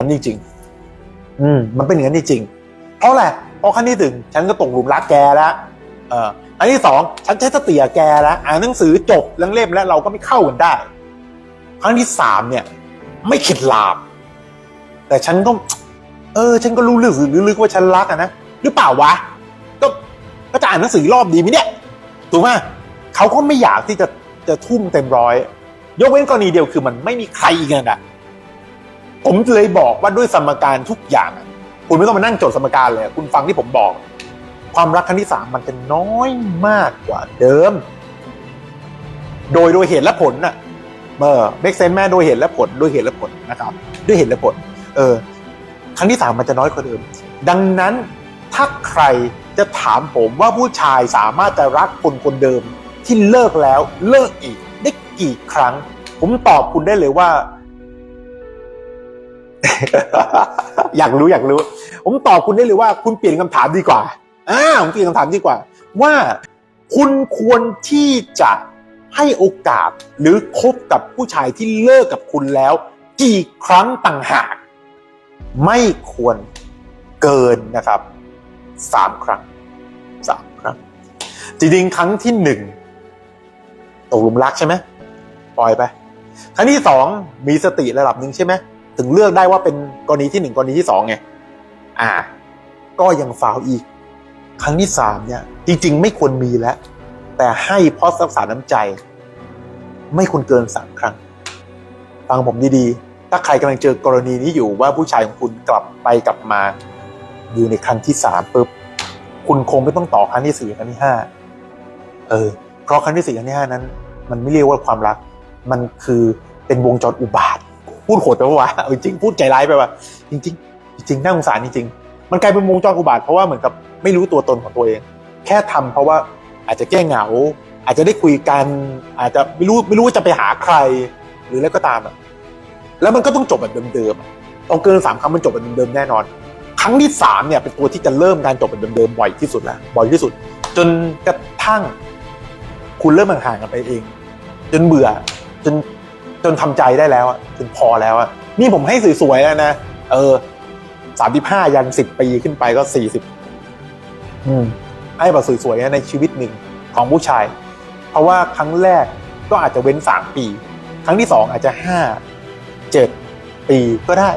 นั้นจริงๆอืม มันเป็นอย่างนั้นจริงๆเพราะอะไรเพราะขั้นที่ถึงฉันก็ตกหลุมรักแกแล้วเอออันที่สองฉันใช้สติกับแกแล้วอ่านหนังสือจบเรื่องเล่มแล้วเราก็ไม่เข้ากันได้ ครั้งที่สามเนี่ย ไม่เข็ดหลาบ แต่ฉันก็ เออ ฉันก็รู้ลึกลึกๆว่าฉันรักอะนะหรือเปล่าวะก็ก็จะอ่านหนังสืออีกรอบดีไหมเนี่ยถูกไหมเขาก็ไม่อยากที่จะจะทุ่มเต็มร้อย ยกเว้นกรณีเดียวคือมันไม่มีใครอีกอะ ผมเลยบอกว่าด้วยสมการทุกอย่าง คุณไม่ต้องมานั่งโจทย์สมการเลย คุณฟังที่ผมบอก ความรักครั้งที่สามมันจะน้อยมากกว่าเดิม โดยโดยเหตุและผลน่ะเออเมกเซนแม่โดยเหตุและผลโดยเหตุและผลนะครับ ด้วยเหตุและผล เออ ครั้งที่สามมันจะน้อยกว่าเดิม ดังนั้นถ้าใครจะถามผมว่าผู้ชายสามารถจะรักคนคนเดิมที่เลิกแล้วเลิกอีกได้กี่ครั้ง ผมตอบคุณได้เลยว่า อยากรู้อยากรู้ ผมตอบคุณได้เลยว่า คุณเปลี่ยนคำถามดีกว่าอ่าผมเปลี่ยนคำถามดีกว่า ว่าคุณควรที่จะให้โอกาสหรือคบกับผู้ชายที่เลิกกับคุณแล้ว กี่ครั้งต่างหาก ไม่ควรเกินนะครับสามครั้งสามครั้ง จริงๆครั้งที่หนึ่งตกหลุมรักใช่ไหมปล่อยไป ครั้งที่สองมีสติระดับหนึ่งใช่ไหม ถึงเลือกได้ว่าเป็นกรณีที่หนึ่งกรณีที่สองไงอ่า ก็ยังฟาวอีก ครั้งที่สามเนี่ย จริง ๆ ไม่ควรมีแล้ว แต่ให้เพราะรักษาน้ำใจ ไม่ควรเกินสามครั้ง ฟังผมดีๆ ถ้าใครกำลังเจอกรณีนี้อยู่ว่าผู้ชายของคุณกลับไปกลับมา อยู่ในครั้งที่สามปุ๊บคุณคงไม่ต้องต่อครั้งที่สี่ครั้งที่ห้าเออ เพราะครั้งที่สี่ครั้งที่ห้านั้น มันไม่เรียกว่าความรัก มันคือเป็นวงจรอุบาท พูดโหดไปวะเอาจริงพูดใจร้ายไปว่ะจริง ๆ จริงน่าสงสารจริงๆมันกลายเป็นวงจรอุบาทเพราะว่าเหมือนกับไม่รู้ตัวตนของตัวเอง แค่ทำเพราะว่าอาจจะแก้เหงา อาจจะได้คุยกัน อาจจะไม่รู้ไม่รู้ว่าจะไปหาใคร หรืออะไรก็ตามอะแล้วมันก็ต้องจบแบบเดิมๆเอาเกินสามครั้งมันจบแบบเดิมๆแน่นอน ครั้งที่สามเนี่ยเป็นตัวที่จะเริ่มการจบแบบเดิมๆบ่อยที่สุดแล้วบ่อยที่สุด จนกระทั่ง คุณเริ่มห่างกันไปเอง จนเบื่อจน จนทำใจได้แล้วอะจนพอแล้วอะนี่ผมให้สวยๆแล้วนะเออสามสิบห้ายันสิบปีขึ้นไปก็สี่สิบอืมให้แบบสวยๆนะในชีวิตหนึ่งของผู้ชาย เพราะว่าครั้งแรกก็อาจจะเว้นสามปี ครั้งที่สองอาจจะห้าเจ็ดปีก็ได้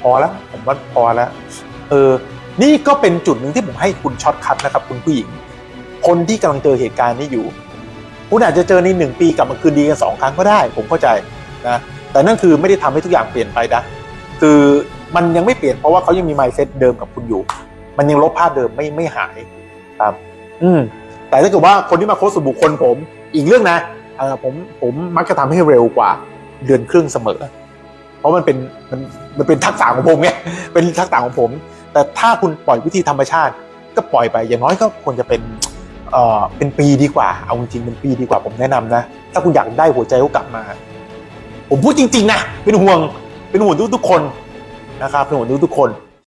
พอแล้วผมว่าพอแล้วเออ นี่ก็เป็นจุดหนึ่งที่ผมให้คุณช็อตคัทนะครับ คุณผู้หญิง คนที่กำลังเจอเหตุการณ์นี้อยู่ คุณอาจจะเจอในหนึ่งปีกลับมาคืนดีกันสองครั้งก็ได้ ผมเข้าใจ นะแต่นั่นคือไม่ได้ทำให้ทุกอย่างเปลี่ยนไปนะคือมันยังไม่เปลี่ยนเพราะว่าเขายังมี mindset เดิมกับคุณอยู่ มันยังลบภาพเดิมไม่ไม่หายครับ อืมแต่ถ้าเกิดว่าคนที่มาโค้ชส่วนบุคคลผม อีกเรื่องนะเออผมผมมักจะทำให้เร็วกว่าเดือนครึ่งเสมอ เพราะมันเป็นมันมันเป็นทักษะของผมไงเป็นทักษะของผม แต่ถ้าคุณปล่อยวิธีธรรมชาติ ก็ปล่อยไปอย่างน้อยก็ควรจะเป็นเออเป็นปีดีกว่าเอาจริงเป็นปีดีกว่าผมแนะนำนะ ถ้าคุณอยากได้หัวใจเขากลับมา ผมพูดจริงๆนะเป็นห่วงเป็นห่วงทุกๆคนนะครับเป็นห่วงทุกๆคน